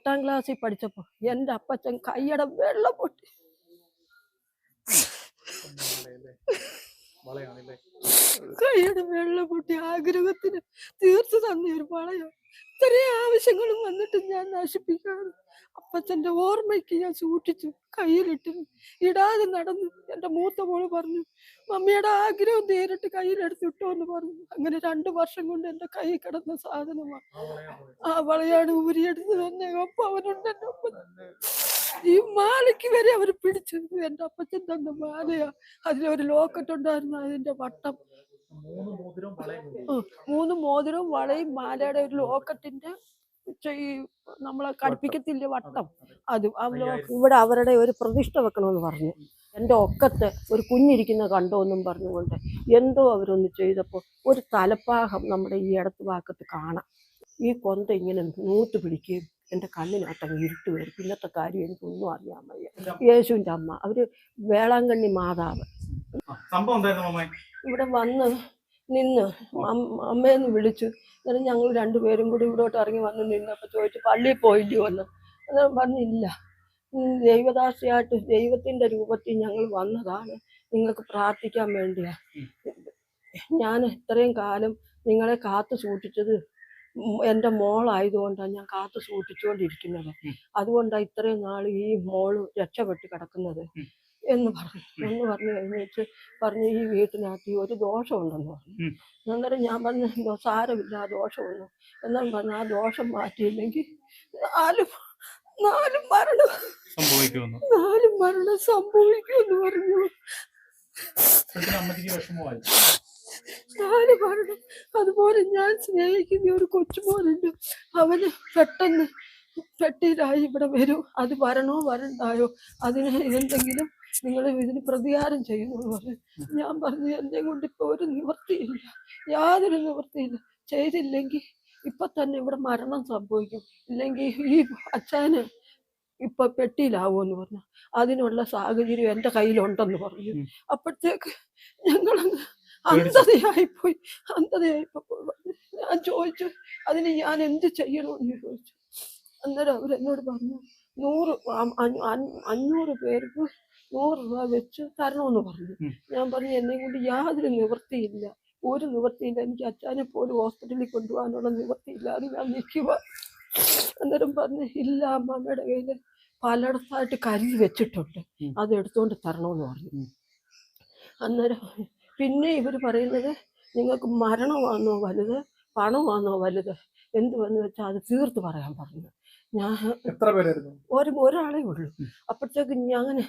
എട്ടാം ക്ലാസ്സിൽ പഠിച്ചപ്പോൾ എന്റെ അപ്പച്ചൻ കൈയുടെ വെള്ളം പൊട്ടി. കൈയുടെ വെള്ളം പൊട്ടി ആഗ്രഹത്തിന് തീർത്തു തന്ന ഒരു വളയോ. ഇത്രയും ആവശ്യങ്ങളും വന്നിട്ട് ഞാൻ നശിപ്പിക്കാറ് അപ്പച്ചന്റെ ഓർമ്മയ്ക്ക് ഞാൻ സൂക്ഷിച്ചു കയ്യിലിട്ട്. ഇടാതെ നടന്നു എന്റെ മൂത്ത മോൾ പറഞ്ഞു മമ്മിയുടെ ആഗ്രഹം നേരിട്ട് കയ്യിലെടുത്തിട്ടോ എന്ന് പറഞ്ഞു. അങ്ങനെ രണ്ടു വർഷം കൊണ്ട് എന്റെ കൈ കിടന്ന സാധനമാണ് ആ വളയാണ് ഊരിയെടുത്ത് തന്നെ ഒപ്പം അവനുണ്ട് എന്റെ ഒപ്പം ഈ മാലയ്ക്ക് വരെ അവർ പിടിച്ചത് എന്റെ അപ്പച്ചൻ തന്ന മാലയാ. അതിലൊരു ലോക്കറ്റ് ഉണ്ടായിരുന്നു അതിന്റെ വട്ടം. മൂന്ന് മോതിരവും വളയും മാലയുടെ ഒരു ലോക്കറ്റിന്റെ ഈ നമ്മളെ കടുപ്പിക്കത്തില്ല വട്ടം? അതെ. ഇവിടെ അവരുടെ ഒരു പ്രതിഷ്ഠ വെക്കണമെന്ന് പറഞ്ഞു. എന്റെ ഒക്കത്ത് ഒരു കുഞ്ഞിരിക്കുന്ന കണ്ടോ എന്നും പറഞ്ഞുകൊണ്ട് എന്തോ അവരൊന്ന് ചെയ്തപ്പോൾ ഒരു തലപ്പാഹം നമ്മുടെ ഈ ഇടത്ത് ഭാഗത്ത് കാണാം. ഈ കൊന്ത ഇങ്ങനെ നൂത്ത് പിടിക്കുകയും എന്റെ കണ്ണിനകത്തങ്ങ് ഇരുട്ട് വരും. പിന്നത്തെ കാര്യം എനിക്കൊന്നും അറിയാൻ വയ്യ. യേശുവിന്റെ അമ്മ. അവർ വേളാങ്കണ്ണി മാതാവ്. ഇവിടെ വന്ന് നിന്ന്. അമ്മയെന്ന് വിളിച്ചു. എന്നിട്ട് ഞങ്ങൾ രണ്ടുപേരും കൂടി ഇവിടോട്ട് ഇറങ്ങി വന്ന് നിന്നപ്പോൾ ചോദിച്ചു പള്ളിയിൽ പോയില്ലയോ? എന്ന്. അന്നേരം പറഞ്ഞില്ല. ദൈവദാസിയായിട്ട് ദൈവത്തിന്റെ രൂപത്തിൽ ഞങ്ങൾ വന്നതാണ്. നിങ്ങൾക്ക് പ്രാർത്ഥിക്കാൻ വേണ്ടിയാ. ഞാൻ ഇത്രയും കാലം നിങ്ങളെ കാത്തു സൂക്ഷിച്ചത് എന്റെ മോളായതുകൊണ്ടാണ് ഞാൻ കാത്തു സൂക്ഷിച്ചുകൊണ്ടിരിക്കുന്നത്. അതുകൊണ്ടാണ് ഇത്രയും നാൾ ഈ മോൾ രക്ഷപ്പെട്ട് കിടക്കുന്നത്. എന്ന് പറഞ്ഞു. എന്ന് പറഞ്ഞു കഴിഞ്ഞിട്ട് പറഞ്ഞു ഈ വീട്ടിനകത്ത് ഈ ഒരു ദോഷമുണ്ടെന്ന് പറഞ്ഞു. അന്നേരം ഞാൻ പറഞ്ഞു "ദോ- സാരമില്ല ആ ദോഷമുണ്ട് എന്നാൽ പറഞ്ഞു ആ ദോഷം മാറ്റിയില്ലെങ്കിൽ നാലും നാലും മരണം സംഭവിക്കുമെന്ന്. നാലും മരണം സംഭവിക്കുമെന്ന് പറഞ്ഞു. നാല് മരണം. അതുപോലെ ഞാൻ സ്നേഹിക്കുന്ന ഒരു കൊച്ചുമോനുണ്ട് അവന് പെട്ടെന്ന് പെട്ടിയിലായി ഇവിടെ വരൂ. അത് വരണോ വരണ്ടായോ? അതിന് എന്തെങ്കിലും നിങ്ങൾ ഇതിന് പ്രതികാരം ചെയ്യുന്നു പറഞ്ഞു ഞാൻ പറഞ്ഞു എന്നെ കൊണ്ട് ഇപ്പൊ ഒരു നിവൃത്തിയില്ല. യാതൊരു നിവൃത്തിയില്ല. ചെയ്തില്ലെങ്കിൽ ഇപ്പൊ തന്നെ ഇവിടെ മരണം സംഭവിക്കും. ഇല്ലെങ്കിൽ ഈ അച്ഛന് ഇപ്പൊ പെട്ടിയിലാവുമെന്ന് പറഞ്ഞു. അതിനുള്ള സാഹചര്യം എന്റെ കയ്യിലുണ്ടെന്ന് പറഞ്ഞു. അപ്പോഴത്തേക്ക് ഞങ്ങളങ്ങ്. അന്ധതയായിപ്പോയി അന്ധതയായിപ്പോ ഞാൻ ചോദിച്ചു അതിന് ഞാൻ എന്ത് ചെയ്യണമെന്ന് ചോദിച്ചു. അന്നേരം അവരെന്നോട് പറഞ്ഞു നൂറ് അഞ്ഞൂറ് പേർക്ക് നൂറ് രൂപ വെച്ച് തരണമെന്ന് പറഞ്ഞു. ഞാൻ പറഞ്ഞു എന്നെ കൊണ്ട് യാതൊരു നിവൃത്തിയില്ല. ഒരു നിവൃത്തിയില്ല. എനിക്ക് അച്ഛനെ പോലും ഹോസ്പിറ്റലിൽ കൊണ്ടുപോകാനുള്ള നിവൃത്തിയില്ല. നിവൃത്തിയില്ലാതെ ഞാൻ നിൽക്കുക. അന്നേരം പറഞ്ഞു ഇല്ല അമ്മമ്മയുടെ കയ്യിൽ പലയിടത്തായിട്ട് കരി വെച്ചിട്ടുണ്ട്. അത് എടുത്തുകൊണ്ട് തരണമെന്ന് പറഞ്ഞു. അന്നേരം പിന്നെ ഇവർ പറയുന്നത് നിങ്ങൾക്ക് മരണമാണോ വലുത്? പണമാണോ വലുത്? എന്തുവെന്ന് വെച്ചാൽ അത് തീർത്ത് പറയാൻ പറഞ്ഞു. ഞാൻ എത്ര പേരായിരുന്നു? ഒരു ഒരാളേ ഉള്ളൂ. അപ്പോഴത്തേക്ക് ഞാൻ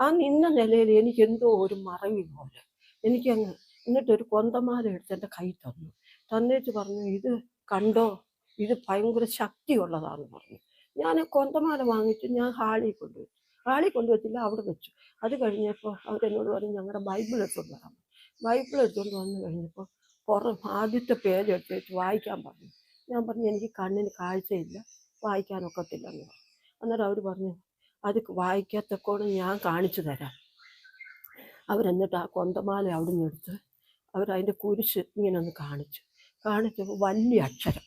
ആ നിന്ന നിലയിൽ എനിക്ക് എന്തോ ഒരു മറവി പോലെ. എനിക്കങ്ങ് എന്നിട്ട് ഒരു കൊന്തമാല എടുത്ത് എന്റെ കൈ തന്നു. തന്നേച്ച് പറഞ്ഞു ഇത് കണ്ടോ? ഇത് ഭയങ്കര ശക്തിയുള്ളതാണെന്ന് പറഞ്ഞു. ഞാൻ കൊന്തമാല വാങ്ങിച്ച് ഞാൻ ഹാളിൽ കൊണ്ടുവച്ചു. ഹാളിൽ കൊണ്ടുവച്ചില്ല അവിടെ വെച്ചു. അത് കഴിഞ്ഞപ്പോൾ അവരെന്നോട് പറഞ്ഞു ഞങ്ങളുടെ ബൈബിൾ എടുത്തുകൊണ്ട് വരാം. ബൈബിൾ എടുത്തുകൊണ്ട് വന്നു കഴിഞ്ഞപ്പോൾ പുറം ആദ്യത്തെ പേജ് എടുത്ത് വെച്ച് വായിക്കാൻ പറഞ്ഞു. ഞാൻ പറഞ്ഞു എനിക്ക് കണ്ണിന് കാഴ്ചയില്ല വായിക്കാനൊക്കത്തില്ലെന്ന്. പറഞ്ഞു അന്നേരം അവർ പറഞ്ഞു അത് വായിക്കാത്തക്കോണം ഞാൻ കാണിച്ചു തരാം. അവരെന്നിട്ട് ആ കൊന്തമാല അവിടെ നിന്ന് എടുത്ത് അവരതിന്റെ കുരിശ് ഇങ്ങനെ ഒന്ന് കാണിച്ചു. കാണിച്ചപ്പോൾ വലിയ അക്ഷരം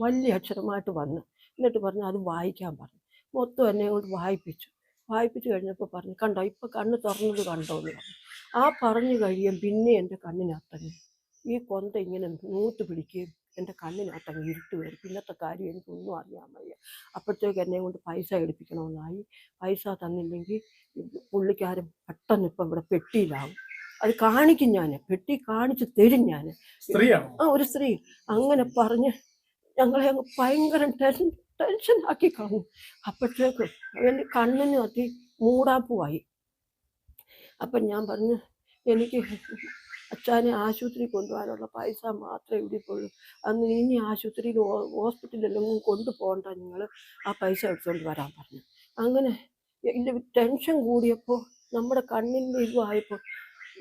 വലിയ അക്ഷരമായിട്ട് വന്നു എന്നിട്ട് പറഞ്ഞു അത് വായിക്കാൻ പറഞ്ഞു. മൊത്തം എന്നെ കൊണ്ട് വായിപ്പിച്ചു. വായിപ്പിച്ച് കഴിഞ്ഞപ്പോൾ പറഞ്ഞു കണ്ടോ ഇപ്പം കണ്ണ് തുറന്നത് കണ്ടോ? എന്ന് പറഞ്ഞു. ആ പറഞ്ഞു കഴിയും പിന്നെ എന്റെ കണ്ണിനത്തങ്ങി ഈ കൊന്ത ഇങ്ങനെ നൂത്ത് പിടിക്കുകയും എന്റെ കണ്ണിനകത്തങ്ങ് ഇരുട്ട് വരും. പിന്നത്തെ കാര്യം എനിക്കൊന്നും അറിയാൻ വയ്യ. അപ്പോഴത്തേക്ക് എന്നെ കൊണ്ട് പൈസ എടുപ്പിക്കണമെന്നായി. പൈസ തന്നില്ലെങ്കിൽ പുള്ളിക്കാരൻ പെട്ടെന്ന് ഇപ്പം ഇവിടെ പെട്ടിയിലാവും. അത് കാണിക്കും ഞാൻ പെട്ടി കാണിച്ച് തരും ഞാൻ ആ ഒരു സ്ത്രീ. അങ്ങനെ പറഞ്ഞ് ഞങ്ങളെ അങ്ങ് ഭയങ്കര ടെൻഷൻ ടെൻഷൻ ആക്കി കളഞ്ഞു. അപ്പോഴത്തേക്ക് എന്റെ കണ്ണിന് അതി മൂടാപ്പുവായി. അപ്പം ഞാൻ പറഞ്ഞു എനിക്ക് അച്ഛനെ ആശുപത്രി കൊണ്ടുപോകാനുള്ള പൈസ മാത്രമേ ഇവിടെ ഉള്ളൂ അന്ന് ഇനി ആശുപത്രിയിൽ ഹോസ്പിറ്റലിലൊന്നും കൊണ്ടുപോകണ്ട നിങ്ങൾ ആ പൈസ എടുത്തുകൊണ്ട് വരാൻ പറഞ്ഞു. അങ്ങനെ എന്റെ ടെൻഷൻ കൂടിയപ്പോൾ നമ്മുടെ കണ്ണിന്റെ ഇതുമായപ്പോൾ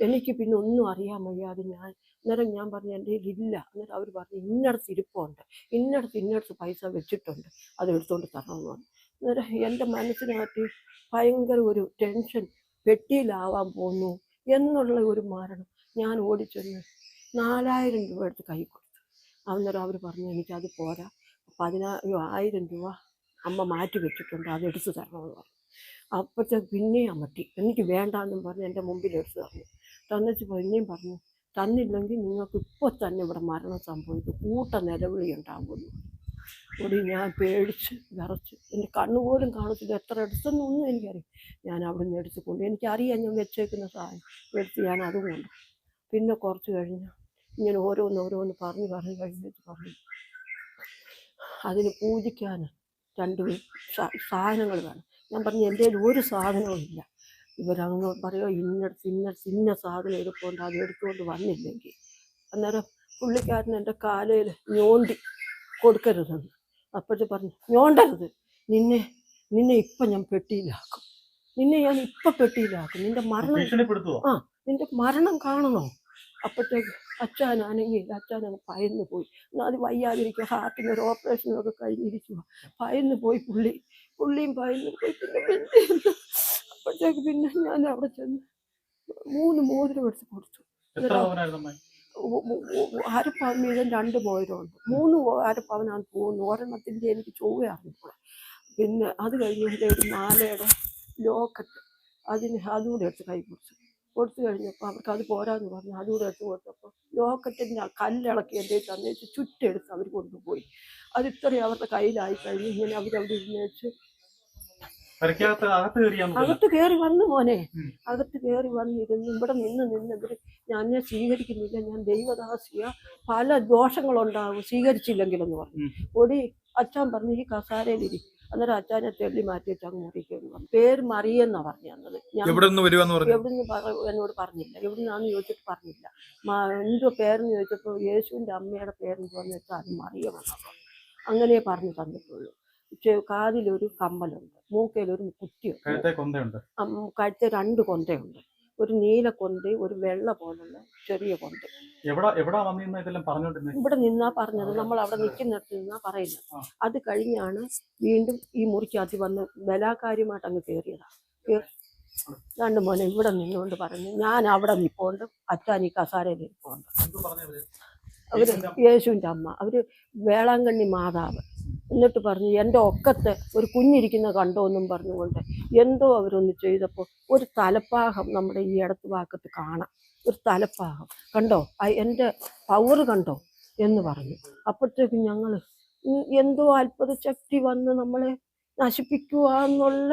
എനിക്ക് പിന്നെ ഒന്നും അറിയാൻ വയ്യാതെ ഞാൻ അന്നേരം ഞാൻ പറഞ്ഞു എന്റെ ഇതില്ല അന്നേരം അവർ പറഞ്ഞു ഇന്നടത്ത് ഇരിപ്പുണ്ട്. ഇന്നടത്ത് ഇന്നടത്ത് പൈസ വെച്ചിട്ടുണ്ട്. അത് എടുത്തുകൊണ്ട് തരണമെന്ന് പറഞ്ഞു. അന്നേരം എന്റെ മനസ്സിനകത്ത് ഭയങ്കര ഒരു ടെൻഷൻ പെട്ടിയിലാവാൻ പോകുന്നു എന്നുള്ള ഒരു മരണം. ഞാൻ ഓടിച്ചെന്ന് നാലായിരം രൂപ എടുത്ത് കൈ കൊടുത്തു. അന്നേരം അവർ പറഞ്ഞു എനിക്കത് പോരാ. പതിനായിരം ആയിരം രൂപ അമ്മ മാറ്റി വെച്ചിട്ടുണ്ട്. അത് എടുത്തു തരണമെന്ന് പറഞ്ഞു. അപ്പോഴത്തേക്ക് പിന്നെയും അമട്ടി എനിക്ക് വേണ്ടാന്നും പറഞ്ഞ് എന്റെ മുമ്പിൽ എടുത്തു തന്നു. തന്നിട്ട് പിന്നെയും പറഞ്ഞു തന്നില്ലെങ്കിൽ നിങ്ങൾക്ക് ഇപ്പോൾ തന്നെ ഇവിടെ മരണം സംഭവിക്കും. കൂട്ട നിലവിളി ഉണ്ടാകുമെന്ന് ഒടി ഞാൻ പേടിച്ച് വിറച്ച്. എന്റെ കണ്ണുപോലും കാണത്തില്ല. എത്ര എടുത്തെന്നൊന്നും എനിക്കറിയാം ഞാൻ അവിടെ നിന്ന് എടുത്ത് കൊണ്ട് എനിക്കറിയാം ഞാൻ വെച്ചേക്കുന്ന സാധനം. എടുത്ത് ഞാൻ അതും കൊണ്ട്. പിന്നെ കുറച്ച് കഴിഞ്ഞ് ഇങ്ങനെ ഓരോന്ന് ഓരോന്ന് പറഞ്ഞ് പറഞ്ഞ് കഴിഞ്ഞിട്ട് പറഞ്ഞു അതിന് പൂജിക്കാൻ രണ്ട് സാധനങ്ങൾ വേണം. ഞാൻ പറഞ്ഞു എന്റെ കയ്യിൽ ഒരു സാധനവും ഇല്ല. ഇവരങ്ങ് പറയുക ഇന്നടത്ത് ഇന്ന ഇന്ന സാധനം എടുക്കൊണ്ട് അത് എടുത്തുകൊണ്ട് വന്നില്ലെങ്കിൽ. അന്നേരം പുള്ളിക്കാരൻ എന്റെ കാലയിൽ ഞോണ്ടി കൊടുക്കരുതെന്ന്. അപ്പോഴത്തെ പറഞ്ഞു ഞോണ്ടരുത്. നിന്നെ നിന്നെ ഇപ്പം ഞാൻ പെട്ടിയിലാക്കും. നിന്നെ ഞാൻ ഇപ്പം പെട്ടിയിലാക്കും. നിന്റെ മരണം ആ നിന്റെ മരണം കാണണോ? അപ്പോഴത്തേക്ക് അച്ഛനാണെങ്കിൽ അച്ഛൻ അങ്ങ് ഭയന്ന് പോയി. എന്നാൽ അത് വയ്യാതിരിക്കുക ഹാർട്ടിന് ഒരു ഓപ്പറേഷനൊക്കെ കഴിഞ്ഞിരിക്കുക. ഭയന്ന് പോയി പുള്ളി. പുള്ളിയും ഭയന്ന് പോയി. പിന്നെ പിന്നെ അപ്പോഴത്തേക്ക് പിന്നെ ഞാൻ അവിടെ ചെന്ന് മൂന്ന് മോതിരം എടുത്ത് കൊടുത്തു. അരപ്പവൻ വീതം രണ്ട് മോതിരമുണ്ട്. മൂന്ന് ആരപ്പാവനാണ് അരപ്പവനാണ് പോകുന്നു ഒരെണ്ണത്തിന്റെ എനിക്ക് ചൊവ്വ അറിഞ്ഞപ്പോൾ പിന്നെ അത് കഴിഞ്ഞ ഒരു മാലയുടെ ലോക്കറ്റ് അതിന് അതുകൂടെ എടുത്ത് കൈ കൊടുത്തു കൊടുത്തു കഴിഞ്ഞപ്പോൾ അവർക്ക് അത് പോരാന്ന് പറഞ്ഞു. അതുകൂടെ എടുത്ത് കൊടുത്തപ്പോൾ ലോക്കറ്റിന്റെ കല്ലിളക്കി എന്റെ തന്നേച്ച് ചുറ്റെടുത്ത് അവർ കൊണ്ടുപോയി. അത് ഇത്രയും അവരുടെ കയ്യിലായി കഴിഞ്ഞ് ഇങ്ങനെ അവരവിടെ ഇരുന്ന് വെച്ച് പെരക്കകത്ത് അകത്ത് കയറി വന്നു. മോനെ. അകത്ത് കയറി വന്നിരുന്ന്. ഇവിടെ നിന്ന് നിന്ന് ഇവർ ഞാൻ സ്വീകരിക്കുന്നില്ല. ഞാൻ ദൈവദാസിയ. പല ദോഷങ്ങളുണ്ടാവും. സ്വീകരിച്ചില്ലെങ്കിലെന്ന് പറഞ്ഞു. ഒടി അച്ഛൻ പറഞ്ഞു ഈ കസാരയിലിരി അന്നേരം അച്ഛനെ തെള്ളി മാറ്റി വെച്ച് അങ്ങ് മുറിക്കുന്നു പറഞ്ഞു. പേര് മറിയെന്നാ പറഞ്ഞു തന്നത് ഞാൻ എവിടെ നിന്ന് വരുവാന്ന് പറഞ്ഞു? എവിടുന്ന് പറ- എന്നോട് പറഞ്ഞില്ല. എവിടുന്നാന്ന് ചോദിച്ചിട്ട് പറഞ്ഞില്ല. മാ- എന്തോ പേരെന്ന് ചോദിച്ചപ്പോൾ യേശുവിന്റെ അമ്മയുടെ പേരെന്ന് പറഞ്ഞു വെച്ചാൽ അത് മറിയമെന്നാണ് പറഞ്ഞു. അങ്ങനെ പറഞ്ഞു തന്നിട്ടുള്ളൂ. പക്ഷേ കാതിലൊരു കമ്മലുണ്ട്. മൂക്കയിലൊരു കുറ്റിയുണ്ട്. കഴുത്തെ കൊന്തയുണ്ട്. അം- കഴുത്തെ രണ്ട് കൊന്തയുണ്ട്. ഒരു നീല കൊന്തി ഒരു വെള്ള പോലുള്ള ചെറിയ കൊന്തി. ഇവിടെ നിന്നാ പറഞ്ഞത് നമ്മൾ അവിടെ നിൽക്കുന്നിടത്ത് നിന്നാ പറയുന്നത്. അത് കഴിഞ്ഞാണ് വീണ്ടും ഈ മുറിക്കകത്ത് വന്ന് ബലാകാര്യമായിട്ട് അങ്ങ് കയറിയതാ. രണ്ട് മോനെ ഇവിടെ നിന്നുകൊണ്ട് പറഞ്ഞു ഞാൻ അവിടെ നിൽപ്പോണ്ട്. അച്ഛൻ ഈ കസാരയിൽ ഇരിപ്പുണ്ട് അവർ യേശുവിന്റെ അമ്മ. അവർ വേളാങ്കണ്ണി മാതാവ്. എന്നിട്ട് പറഞ്ഞു എന്റെ ഒക്കത്ത് ഒരു കുഞ്ഞിരിക്കുന്ന കണ്ടോ എന്നും പറഞ്ഞുകൊണ്ട് എന്തോ അവരൊന്ന് ചെയ്തപ്പോൾ ഒരു തലപ്പാകം നമ്മുടെ ഈ ഇടത്ത് ഭാഗത്ത് കാണാം. ഒരു തലപ്പാകം കണ്ടോ? എന്റെ പവർ കണ്ടോ? എന്ന് പറഞ്ഞു. അപ്പോഴത്തേക്കും ഞങ്ങൾ എന്തോ അത്ഭുത ശക്തി വന്ന് നമ്മളെ നശിപ്പിക്കുക എന്നുള്ള.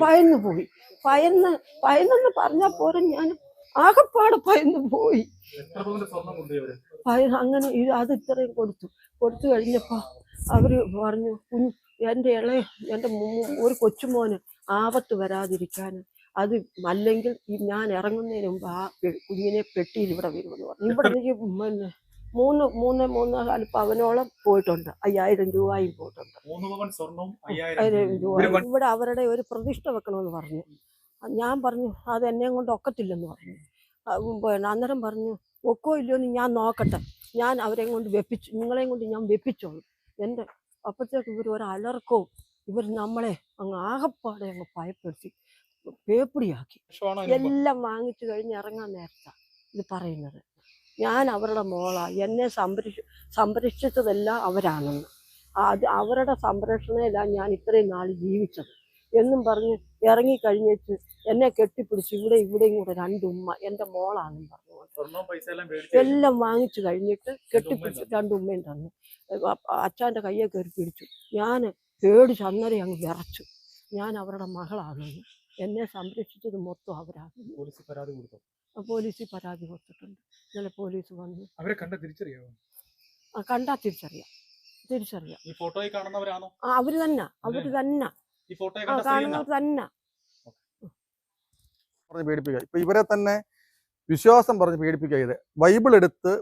ഭയന്നു പോയി. ഭയന്നു ഭയന്നെന്ന് പറഞ്ഞാൽ പോരെ ഞാൻ ആകപ്പാടെ ഭയന്നു പോയി. അങ്ങനെ അത് ഇത്രയും കൊടുത്തു. കൊടുത്തു കഴിഞ്ഞപ്പോൾ അവർ പറഞ്ഞു കുഞ്ഞ് എന്റെ ഇളയ എന്റെ ഒരു കൊച്ചുമോന് ആപത്ത് വരാതിരിക്കാൻ അത് അല്ലെങ്കിൽ ഞാൻ ഇറങ്ങുന്നതിന് മുമ്പ് ആ കുഞ്ഞിനെ പെട്ടിയിൽ ഇവിടെ വരുമെന്ന് പറഞ്ഞു. ഇവിടെ എനിക്ക് പിന്നെ മൂന്ന് മൂന്ന് മൂന്ന് കാൽ പവനോളം പോയിട്ടുണ്ട്. അയ്യായിരം രൂപയും പോയിട്ടുണ്ട്. അയ്യായിരം രൂപ. ഇവിടെ അവരുടെ ഒരു പ്രതിഷ്ഠ വെക്കണമെന്ന് പറഞ്ഞു. ഞാൻ പറഞ്ഞു അത് എന്നെ കൊണ്ട് ഒക്കത്തില്ലെന്ന് പറഞ്ഞു. പിന്നെ അന്നേരം പറഞ്ഞു ഒക്കോ ഇല്ലയോ എന്ന് ഞാൻ നോക്കട്ടെ. ഞാൻ അവരെയും കൊണ്ട് വെപ്പിച്ചു നിങ്ങളെയും കൊണ്ട് ഞാൻ വെപ്പിച്ചോളൂ. എന്റെ അപ്പോഴത്തേക്ക് ഇവർ ഒരു അലർക്കവും ഇവർ നമ്മളെ അങ്ങ് ആകപ്പാടെ അങ്ങ് ഭയപ്പെടുത്തി പേപ്പിടിയാക്കി? എല്ലാം വാങ്ങിച്ചു കഴിഞ്ഞ് ഇറങ്ങാൻ നേരത്താ ഇത് പറയുന്നത്. ഞാൻ അവരുടെ മോളാ എന്നെ സംരക്ഷ സംരക്ഷിച്ചതെല്ലാം അവരാണെന്ന്. അത് അവരുടെ സംരക്ഷണയിലാണ് ഞാൻ ഇത്രയും നാൾ ജീവിച്ചത്. എന്നും പറഞ്ഞ് ഇറങ്ങിക്കഴിഞ്ഞിട്ട് എന്നെ കെട്ടിപ്പിടിച്ച് ഇവിടെ ഇവിടെയും കൂടെ രണ്ടുമ്മ എന്റെ മോളാണെന്ന് പറഞ്ഞു. എല്ലാം വാങ്ങിച്ചു കഴിഞ്ഞിട്ട് കെട്ടിപ്പിടിച്ച് രണ്ടുമ്മയും തന്നു. അച്ഛന്റെ കയ്യെ കയറി പിടിച്ചു. ഞാൻ പേടിച്ച് അന്നേരം അങ്ങ് വിറച്ചു. ഞാൻ അവരുടെ മകളാണെന്ന്. എന്നെ സംരക്ഷിച്ചത് മൊത്തം അവരാണ്. പോലീസ് പരാതി കൊടുത്തു? പോലീസിൽ പരാതി കൊടുത്തിട്ടുണ്ട്. ഇന്നലെ പോലീസ് വന്നു. അവരെ കണ്ട തിരിച്ചറിയാമോ ആ, കണ്ടാ തിരിച്ചറിയാം. തിരിച്ചറിയാം. ഈ ഫോട്ടോയിൽ കാണുന്നവരാണോ? ആ അവർ തന്നെ. അവർ തന്നെ. ഈ തന്നെ. പറഞ്ഞ് പേടിപ്പിക്കുക. ഇപ്പൊ ഇവരെ തന്നെ വിശ്വാസം പറഞ്ഞ് പേടിപ്പിക്കുക ഇത്. ബൈബിൾ എടുത്ത്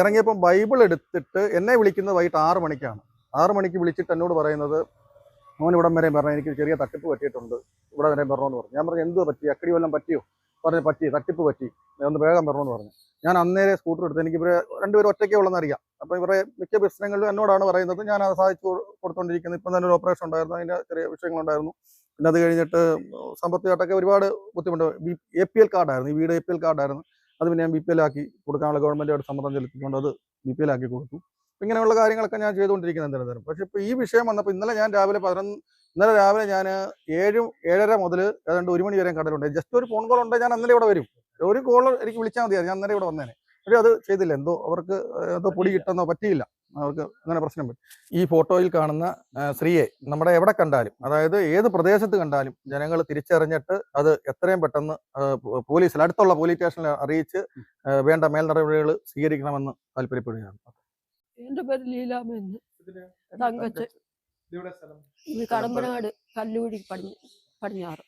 ഇറങ്ങിയപ്പം ബൈബിൾ എടുത്തിട്ട് എന്നെ വിളിക്കുന്നത് വൈകിട്ട് ആറ് മണിക്കാണ്. ആറ് മണിക്ക് വിളിച്ചിട്ട് എന്നോട് പറയുന്നത് മോൻ ഇവിടം വരെ പറഞ്ഞു എനിക്ക് ചെറിയ തട്ടിപ്പ് പറ്റിയിട്ടുണ്ട്. ഇവിടെ വരെ എന്ന് പറഞ്ഞു. ഞാൻ പറഞ്ഞു എന്തോ പറ്റി അക്കടി വല്ലതും പറ്റിയോ? പറഞ്ഞു പറ്റി തട്ടിപ്പ് പറ്റി. ഒന്ന് വേഗം എന്ന് പറഞ്ഞു. ഞാൻ അന്നേരെ സ്കൂട്ടർ എടുത്ത് എനിക്ക് ഇവരെ രണ്ടുപേരും ഒറ്റയ്ക്കേ ഉള്ളതെന്ന് അറിയാം. അപ്പോൾ ഇവരെ മിക്ക പ്രശ്നങ്ങളിലും എന്നോടാണ് പറയുന്നത്. ഞാൻ അത് സാധിച്ചു കൊടുത്തോണ്ടിരിക്കുന്നത് ഇപ്പം തന്നെ ഒരു ഓപ്പറേഷൻ ഉണ്ടായിരുന്നു. അതിന്റെ ചെറിയ വിഷയങ്ങളുണ്ടായിരുന്നു. പിന്നെ അത് കഴിഞ്ഞിട്ട് സാമ്പത്തികമായിട്ടൊക്കെ ഒരുപാട് ബുദ്ധിമുട്ട്. എ പി എൽ കാർഡായിരുന്നു ഈ വീട് എ പി എൽ കാർഡായിരുന്നു അത് പിന്നെ ഞാൻ ബി പി എൽ ആക്കി കൊടുക്കാനുള്ള ഗവൺമെന്റോട് സമ്മതം ചെലുത്തിക്കൊണ്ട് അത് ബി പി എൽ ആക്കി കൊടുത്തു. ഇങ്ങനെയുള്ള കാര്യങ്ങളൊക്കെ ഞാൻ ചെയ്തുകൊണ്ടിരിക്കുന്നത് നിരന്തരം പക്ഷെ ഇപ്പൊ ഈ വിഷയം വന്നപ്പോൾ ഇന്നലെ ഞാൻ രാവിലെ പതിനൊന്ന് ഇന്നലെ രാവിലെ ഞാൻ ഏഴും ഏഴര മുതൽ ഏതാണ്ട് ഒരു മണി വരെ കടലുണ്ട്. ജസ്റ്റ് ഒരു ഫോൺ കോൾ ഉണ്ടെങ്കിൽ ഞാൻ അന്നേരം ഇവിടെ വരും. ഒരു കോൾ എനിക്ക് വിളിച്ചാൽ മതിയായിരുന്നു. ഞാൻ അന്നേരം ഇവിടെ വന്നേനെ. പക്ഷേ അത് ചെയ്തില്ല. എന്തോ അവർക്ക് എന്തോ പൊടി കിട്ടുന്നോ പറ്റിയില്ല. അവർക്ക് അങ്ങനെ പ്രശ്നം വരും. ഈ ഫോട്ടോയിൽ കാണുന്ന സ്ത്രീയെ നമ്മുടെ എവിടെ കണ്ടാലും അതായത് ഏത് പ്രദേശത്ത് കണ്ടാലും ജനങ്ങൾ തിരിച്ചറിഞ്ഞിട്ട് അത് എത്രയും പെട്ടെന്ന് പോലീസിൽ അടുത്തുള്ള പോലീസ് സ്റ്റേഷനിൽ അറിയിച്ച് വേണ്ട മേൽ നടപടികൾ സ്വീകരിക്കണമെന്ന് താല്പര്യപ്പെടുകയാണ്. എന്റെ പേര് ലീലാമെന്ന് തങ്കച്ച് കടമ്പനാട് കല്ലുകുഴി പടിഞ്ഞ് പടിഞ്ഞാറ്.